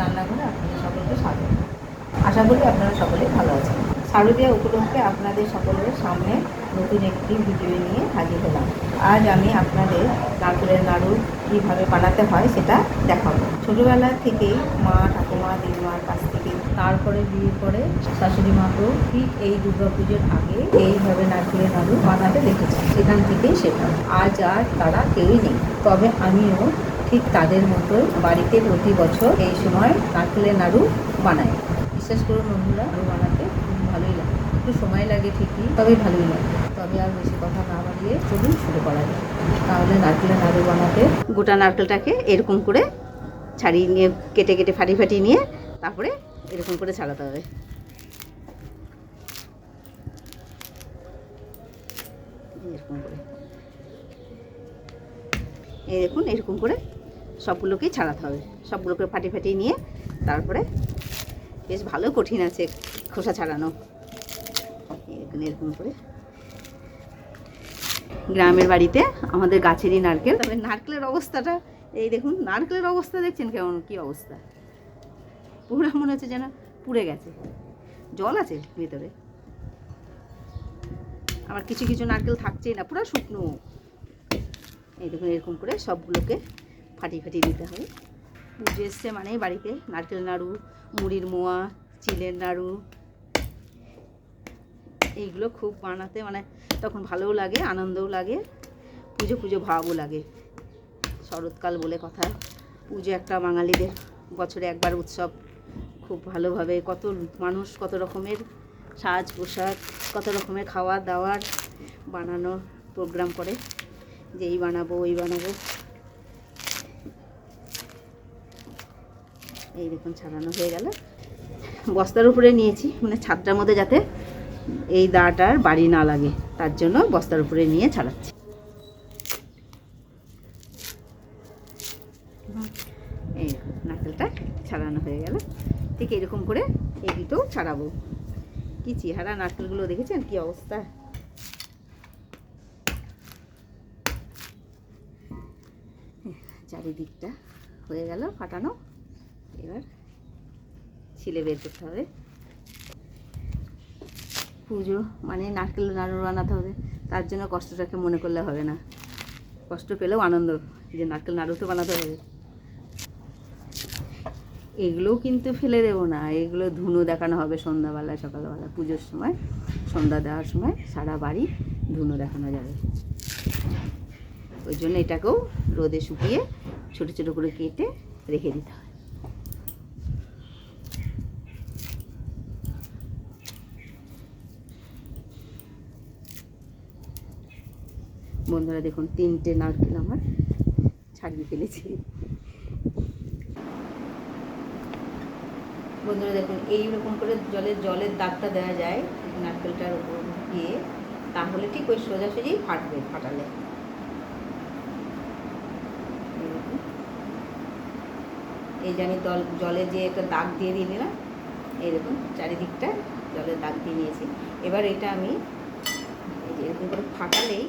রান্নাঘরে আপনাদের সকলকে স্বাগত। আশা করি আপনারা সকলেই ভালো আছেন। শারদীয়া উপলক্ষে আপনাদের সকলের সামনে নতুন একটি ভিডিও নিয়ে হাজির হলাম। আজ আমি আপনাদের নারকেলের নাড়ু কীভাবে বানাতে হয় সেটা দেখাবো। ছোটোবেলা থেকেই মা, ঠাকুমা, দিদিমার কাছ থেকে, তারপরে বিয়ে করে শাশুড়ি মাকেও ঠিক এই দুর্গাপুজোর আগে এইভাবে নারকেলের নাড়ু বানাতে দেখেছি সেখান থেকেই শেখা। আজ আর তারা কেউই নেই। তবে আমিও ঠিক তাদের মতো বাড়িতে প্রতি বছর এই সময় নারকেলের নাড়ু বানায়। বিশ্বাস করে বন্ধুরা, নাড়ু বানাতে ভালোই লাগে। একটু সময় লাগে ঠিকই, তবে ভালোই লাগে। তবে আর বেশি কথা না বাড়িয়ে চলুন শুরু করা যায় তাহলে নারকেলের নাড়ু বানাতে গোটা নারকেলটাকে এরকম করে ছাড়িয়ে নিয়ে, কেটে কেটে ফাটি ফাটি নিয়ে তারপরে এরকম করে ছাড়াতে হবে। এরকম করে। এই দেখুন, এরকম করে সবগুলোকেই ছাড়াতে হবে। সবগুলোকে ফাটি ফাটিয়ে নিয়ে তারপরে বেশ ভালো কঠিন আছে খোসা ছাড়ানো। এরকম এরকম করে। গ্রামের বাড়িতে আমাদের গাছেরই নারকেল। তবে নারকেলের অবস্থাটা, এই দেখুন, নারকেলের অবস্থা দেখছেন কেমন? কি অবস্থা? পুরো মনে হচ্ছে যেন পুড়ে গেছে। জল আছে ভেতরে। আবার কিছু কিছু নারকেল থাকছেই না, পুরো শুকনো। এই দেখুন, এরকম করে সবগুলোকে ফাটিয়ে ফাটিয়ে দিতে হবে। পুজো এসছে মানে বাড়িতে। নারকেল নাড়ু, মুড়ির মোয়া, চিলের নাড়ু। এইগুলো খুব বানাতে মানে তখন ভালোও লাগে, আনন্দও লাগে, পুজো পুজো ভাবও লাগে। শরৎকাল বলে কথা। পুজো একটা বাঙালিদের বছরে একবার উৎসব। খুব ভালোভাবে কত মানুষ কত রকমের সাজ পোশাক কত রকমের খাওয়া দাওয়ার বানানো প্রোগ্রাম করে। যে এই বানাবো, ওই বানাবো। এই দেখুন ছাড়ানো হয়ে গেল। বস্তার উপরে নিয়েছি মানে ছাদটার মধ্যে যাতে এই দাটার বাড়ি না লাগে, তার জন্য বস্তার উপরে নিয়ে ছাড়াচ্ছি। এই নারকেলটা ছাড়ানো হয়ে গেল। ঠিক এরকম করে এই দুটোও ছাড়াবো। কি চেহারা নারকেলগুলো দেখেছেন? কি অবস্থা? চারিদিকটা হয়ে গেল, ফাটানো। এবার ছিলে বের করতে হবে। পুজো মানে নারকেল নাড়ু বানাতে হবে। তার জন্য কষ্টটাকে মনে করলে হবে না। কষ্ট পেলেও আনন্দ, যে নারকেল নাড়ু তো বানাতে হবে। এগুলোও কিন্তু ফেলে দেবো না। এগুলো ধুনো দেখানো হবে সন্ধ্যাবেলা সকালবেলা। পুজোর সময়, সন্ধ্যা দেওয়ার সময় সারা বাড়ি ধুনো দেখানো যাবে। ওই জন্য এটাকেও রোদে শুকিয়ে ছোটো ছোটো করে কেটে রেখে দিতে হয় বন্ধুরা দেখুন, তিনটে নারকেল আমার ছাড়িয়ে ফেলেছি। বন্ধুরা দেখুন এইরকম করে জলের জলের দাগটা দেওয়া যায় নারকেলটার উপর দিয়ে, তাহলে ঠিক ওই সোজাসুজি ফাটবে, ফাটালে। এই যে আমি জল জলে যে একটা দাগ দিয়ে দিয়ে নিলাম দেখুন, চারিদিকটা জলের দাগ দিয়ে নিয়েছি। এবার এটা আমি এরকম করে ফাটালেই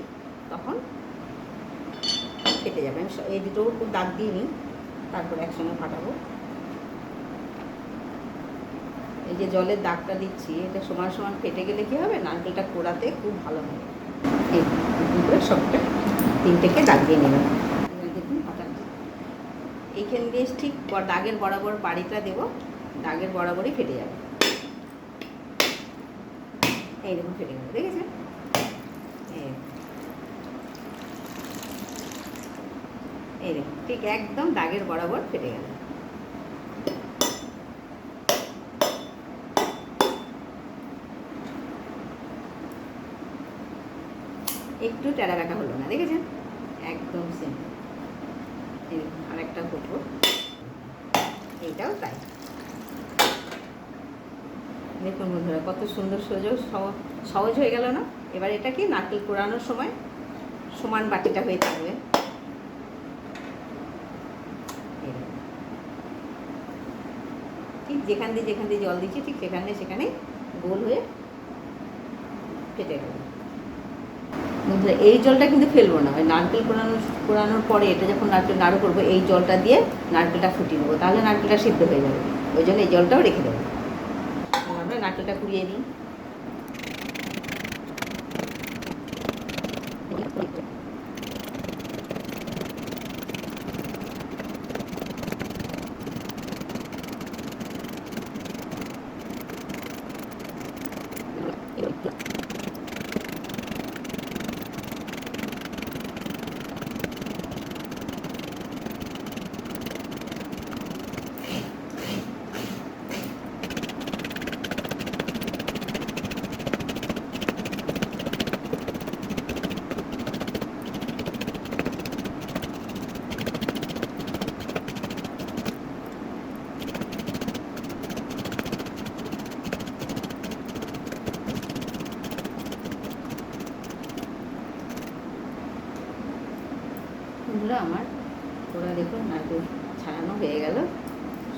ফেটে যাবে। আমি এই দুটো খুব দাগ দিয়ে নিই, তারপর একসঙ্গে ফাটাবো। এই যে জলের দাগটা দিচ্ছি, এটা সমান সমান ফেটে গেলে কি হবে? নারকেলটা কোড়াতে খুব ভালো হবে। এই সবটা তিনটেকে দাগ দিয়ে নেবেন দেখুন ফাটাচ্ছি এইখান দিয়ে ঠিক দাগের বরাবর বাড়িটা দেবো, দাগের বরাবরই ফেটে যাবে। এই দেখুন ফেটে গেল দেখেছেন? এই এই ঠিক একদম দাগের বরাবর ফেটে গেল। একটু টেরা কাটা হলো না, দেখেছেন? একদম সেম আরেকটা করব এইটাও তাই। দেখুন বন্ধুরা, কত সুন্দর সোজা সহ- সহজ হয়ে গেল না? এবার এটা কি নারকেল কোড়ানোর সময় সমান বাটিটা হয়ে থাকবে এই দেখুন। ঠিক যেখান দিয়ে যেখান দিয়ে জল দিচ্ছি, ঠিক সেখানে সেখানে গোল হয়ে ফেটে গেল বন্ধুরা, এই জলটা কিন্তু ফেলব না। ওই নারকেল কোরানো কোরানোর পরে এটা যখন নারকেল নাড়ু করব, এই জলটা দিয়ে নারকেলটা ফুটিয়ে নেব। তাহলে নারকেলটা সিদ্ধ হয়ে যাবে। ওই জন্য এই জলটাও রেখে দেবো। আমরা নারকেলটা কুড়িয়ে নিই। বন্ধুরা আমার ওরা দেখুন নারকেল ছাড়ানো হয়ে গেল।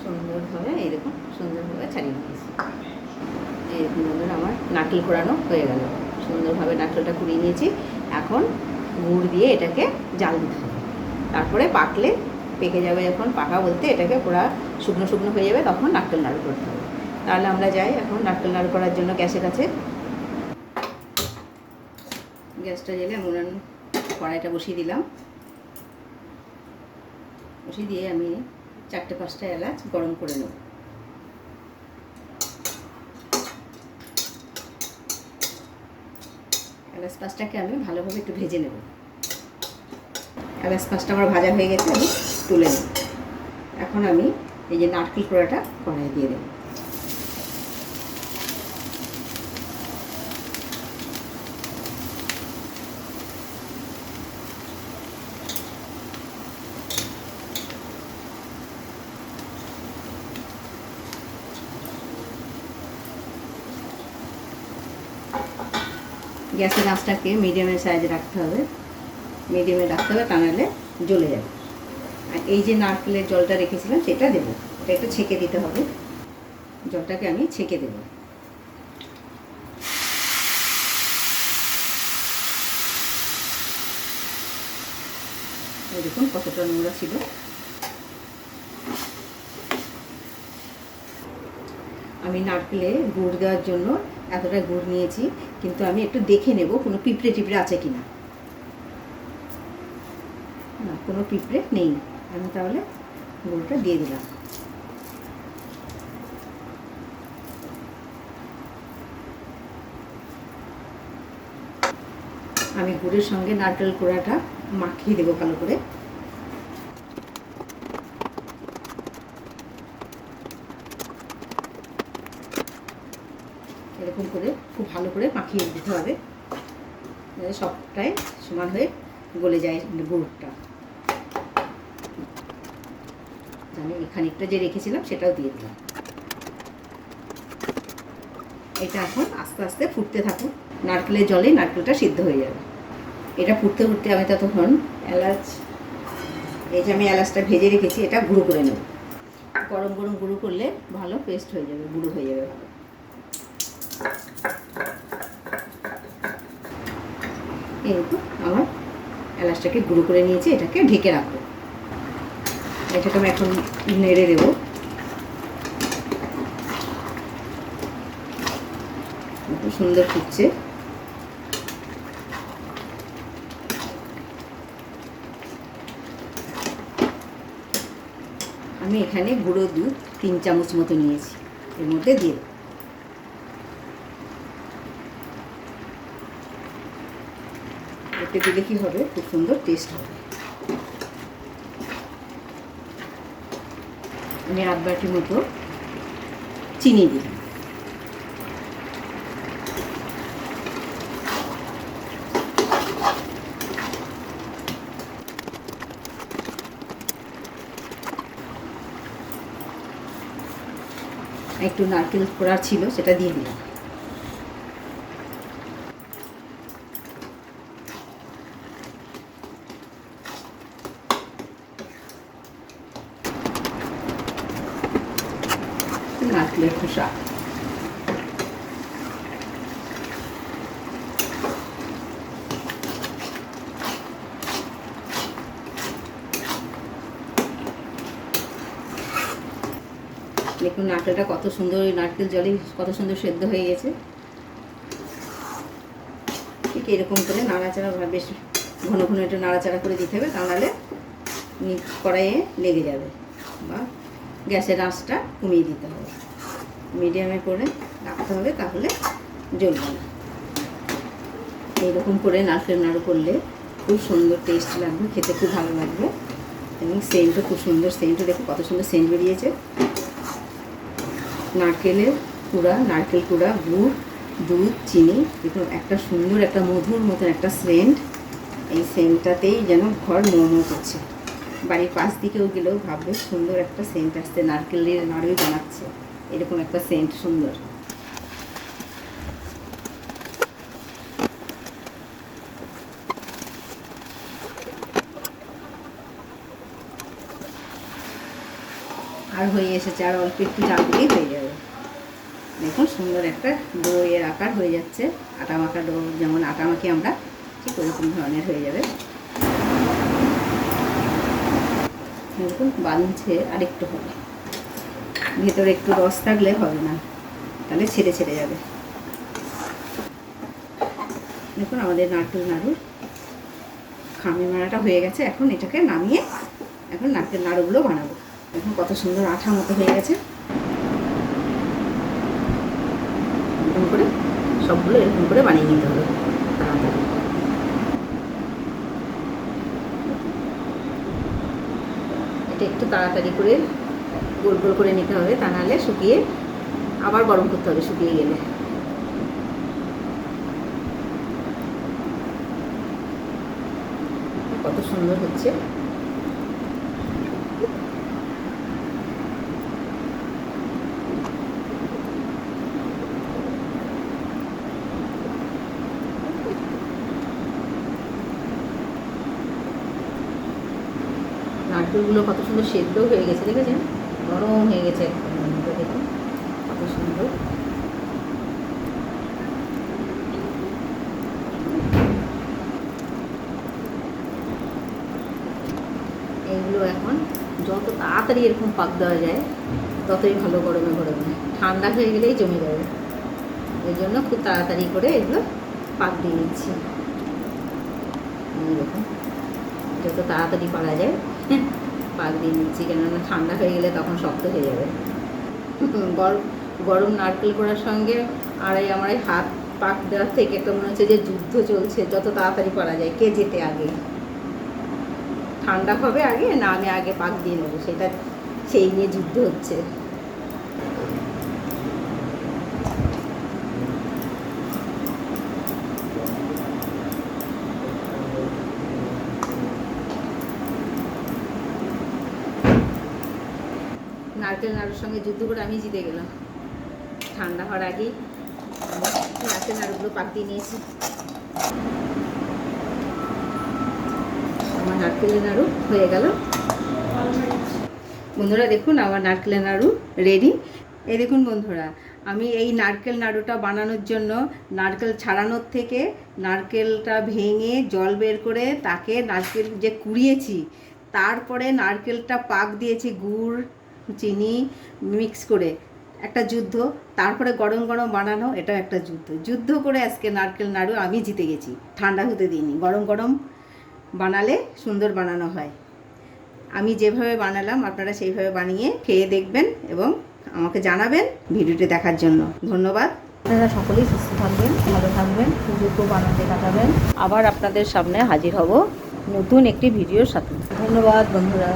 সুন্দরভাবে দেখুন সুন্দরভাবে ছাড়িয়ে নিয়েছি দেখুন বন্ধুরা আমার, নারকেল কোড়ানো হয়ে গেল। সুন্দরভাবে নারকেলটা কুড়িয়ে নিয়েছি। এখন গুড় দিয়ে এটাকে জাল দিতে হবে। তারপরে পাকলে পেকে যাবে যখন পাকা বলতে এটাকে পুরা শুকনো শুকনো হয়ে যাবে, তখন নারকেল নাড়ু করতে হবে। তাহলে আমরা যাই এখন নারকেল নাড়ু করার জন্য গ্যাসের কাছে। গ্যাসটা জেলে আমি উনান কড়াইটা বসিয়ে দিলাম। বসিয়ে দিয়ে আমি চারটে পাঁচটা এলাচ গরম করে নেব। এলাচ পাঁচটাকে আমি ভালোভাবে একটু ভেজে নেব। এলাচ পাঁচটা আমার ভাজা হয়ে গেছে, আমি তুলে নেব। এখন আমি এই যে নারকেল কোড়াটা কড়াই দিয়ে দেবো। গ্যাসের আঁচটাকে মিডিয়ামের সাইজে রাখতে হবে। মিডিয়ামে রাখতে হবে, তা নাহলে জ্বলে যাবে। আর এই যে নারকেলের জলটা রেখেছিলাম, সেটা দেবো। এটা একটু ছেঁকে দিতে হবে। জলটাকে আমি ছেঁকে দেবো। দেখুন কতটা নোংরা ছিল। আমি নারকেলে গুড় দেওয়ার জন্য এতটা গুড় নিয়েছি, কিন্তু আমি একটু দেখে নেব কোনো পিঁপড়ে টিপড়ে আছে কি না না, কোনো পিঁপড়ে নেই। আমি তাহলে গুড়টা দিয়ে দিলাম। আমি গুড়ের সঙ্গে নারকেল কোড়াটা মাখিয়ে দেবো ভালো করে। এরকম করে খুব ভালো করে মাখিয়ে দিতে হবে। সবটাই সমান হয়ে গলে যায় গুড়টা। আমি এই খানিকটা যে রেখেছিলাম সেটাও দিয়ে দিলাম। এটা এখন আস্তে আস্তে ফুটতে থাকুক। নারকেলের জলে নারকেলটা সিদ্ধ হয়ে যাবে। এটা ফুটতে ফুটতে আমি ততক্ষণ এলাচ, এই যে আমি এলাচটা ভেজে রেখেছি, এটা গুঁড়ো করে নেব। গরম গরম গুঁড়ো করলে ভালো পেস্ট হয়ে যাবে, গুঁড়ো হয়ে যাবে ভালো। এরকম আমার এলাচটাকে গুঁড়ো করে নিয়েছি, এটাকে ঢেকে রাখব। এটাকে আমি এখন নেড়ে দেবো। খুব সুন্দর ফুটছে। আমি এখানে গুঁড়ো দুধ তিন চামচ মতো নিয়েছি। এর মধ্যে দিয়ে এতে দিলে কি হবে? খুব সুন্দর টেস্ট হবে। আমি আধ বাটি মতো চিনি দিলাম। একটু নারকেল কোড়া ছিল, সেটা দিয়ে দিলাম। দেখুন, নারকেলটা কত সুন্দর নারকেল জলে কত সুন্দর সেদ্ধ হয়ে গেছে। ঠিক এরকম করে নাড়াচাড়া বেশ ঘন ঘন একটু নাড়াচাড়া করে দিতে হবে তাহলে কড়াইয়ে লেগে যাবে, বা গ্যাসের আঁচটা কমিয়ে দিতে হবে। মিডিয়ামে করে রাখতে হবে তাহলে জ্বলবে না। এইরকম করে নারকেল নাড়ু করলে খুব সুন্দর টেস্ট লাগবে, খেতে খুব ভালো লাগবে এবং সেন্টও খুব সুন্দর সেন্টও দেখো কত সুন্দর সেন্ট বেরিয়েছে। নারকেলের কুড়া, নারকেল কুড়া, গুড়, দুধ, চিনি দেখুন একটা সুন্দর একটা মধুর মতন একটা সেন্ট এই সেন্টটাতেই যেন ঘর মোমো করছে। বাড়ির পাশ দিকেও গেলেও ভাববে, সুন্দর একটা সেন্ট আসছে নারকেলের নাড়ুই বানাচ্ছে। এরকম একটা সেন্ট সুন্দর। আর হয়ে এসেছে, আর অল্প একটু জাল দিলেই হয়ে যাবে। দেখুন, সুন্দর একটা ডোয়ের আকার হয়ে যাচ্ছে। আটা মাখা ডো, যেমন আটা মাখি আমরা, ঠিক ওরকম ধরনের হয়ে যাবে। দেখুন বাঁধছে আরেকটু হবে। ভেতরে একটু রস থাকলে হবে না, তাহলে ছেড়ে ছেড়ে যাবে। দেখুন আমাদের নারকেল নাড়ুর খামি মারাটা হয়ে গেছে, এখন এটাকে নামিয়ে এখন নারকেল নাড়ুগুলো বানাবো। এখন কত সুন্দর আঠা মতো হয়ে গেছে। এরকম করে সবগুলো এরকম করে বানিয়ে নিতে হবে। তাড়াতাড়ি। এটা একটু তাড়াতাড়ি করে গোল গোল করে নিতে হবে, তা নাহলে শুকিয়ে আবার গরম করতে হবে শুকিয়ে গেলে। কত সুন্দর হচ্ছে। নারকেলগুলো কত সুন্দর সেদ্ধ হয়ে গেছে, দেখেছেন? নরম হয়ে গেছে দেখুন, কত সুন্দর। এইগুলো এখন যত তাড়াতাড়ি এরকম পাক দেওয়া যায়, ততই ভালো গরমে গরমে। ঠান্ডা হয়ে গেলেই জমে যাবে। ওই জন্য খুব তাড়াতাড়ি করে এগুলো পাক দিয়ে দিচ্ছি। দেখুন, যত তাড়াতাড়ি পারা যায় পাক দিয়ে নিচ্ছি, কেননা ঠান্ডা হয়ে গেলে তখন শক্ত হয়ে যাবে। গরম গরম নারকেল করার সঙ্গে আড়াই আমারাই হাত পাক দেওয়ার থেকে তো মনে হচ্ছে যে যুদ্ধ চলছে, যত তাড়াতাড়ি করা যায়, কে যেতে আগে? ঠান্ডা হবে আগে, না আমি আগে পাক দিয়ে নেব, সেটা, সেই নিয়ে যুদ্ধ হচ্ছে। নারকেল নাড়ুর সঙ্গে যুদ্ধ করে আমি জিতে গেলাম। ঠান্ডা হওয়ার আগেই নারকেল নাড়ুগুলো পাক দিয়ে নিয়েছি। আমার নারকেলের নাড়ু হয়ে গেল। বন্ধুরা দেখুন, আমার নারকেলের নাড়ু রেডি এই দেখুন বন্ধুরা, আমি এই নারকেল নাড়ুটা বানানোর জন্য নারকেল ছাড়ানোর থেকে নারকেলটা ভেঙে জল বের করে তাকে নারকেল যে কুড়িয়েছি, তারপরে নারকেলটা পাক দিয়েছি গুড় চিনি মিক্স করে একটা যুদ্ধ, তারপরে গরম গরম বানানো এটা একটা যুদ্ধ। যুদ্ধ করে আজকে নারকেল নাড়ু আমি জিতে গেছি। ঠান্ডা হতে দিইনি। গরম গরম বানালে সুন্দর বানানো হয়। আমি যেভাবে বানালাম, আপনারা সেইভাবে বানিয়ে খেয়ে দেখবেন এবং আমাকে জানাবেন ভিডিওটি দেখার জন্য। ধন্যবাদ। আপনারা সকলেই সুস্থ থাকবেন, ভালো থাকবেন, পুজো বানাতে কাটাবেন। আবার আপনাদের সামনে হাজির হব নতুন একটি ভিডিওর সাথে। ধন্যবাদ, বন্ধুরা।